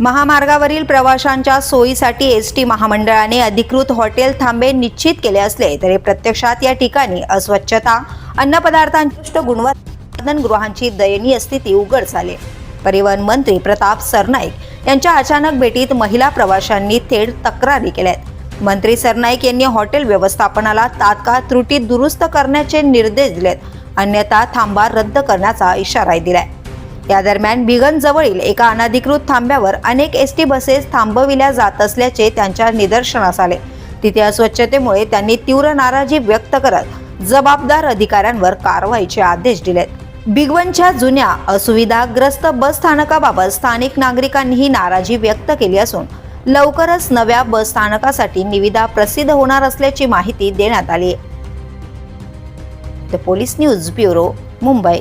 महामार्गावरील प्रवाशांच्या सोयीसाठी एस टी महामंडळाने अधिकृत हॉटेल थांबे निश्चित केले असले तरी प्रत्यक्षात या ठिकाणी अस्वच्छता अन्नपदार्थांची उत्कृष्ट गुणवत्ता गृहांची दयनीय स्थिती उघड झाली. परिवहन मंत्री प्रताप सरनाईक यांच्या अचानक भेटीत महिला प्रवाशांनी थेट तक्रारी केल्यात. मंत्री सरनाईक यांनी हॉटेल व्यवस्थापनाला तात्काळ त्रुटी दुरुस्त करण्याचे निर्देश दिलेत अन्यथा थांबा रद्द करण्याचा इशाराही दिलाय. या दरम्यान बिगन जवळील एका अनधिकृत थांब्यावर अनेक एस टी बसेस थांबविल्या जात असल्याचे त्यांच्या निदर्शनास आले. तिथे अस्वच्छतेमुळे त्यांनी तीव्र नाराजी व्यक्त करत जबाबदार अधिकाऱ्यांवर कारवाईचे आदेश दिलेत. बिगवनच्या जुन्या असुविधाग्रस्त बस स्थानकाबाबत स्थानिक नागरिकांनीही नाराजी व्यक्त केली असून लवकरच नव्या बस स्थानकासाठी निविदा प्रसिद्ध होणार असल्याची माहिती देण्यात आली आहे. The police news bureau Mumbai.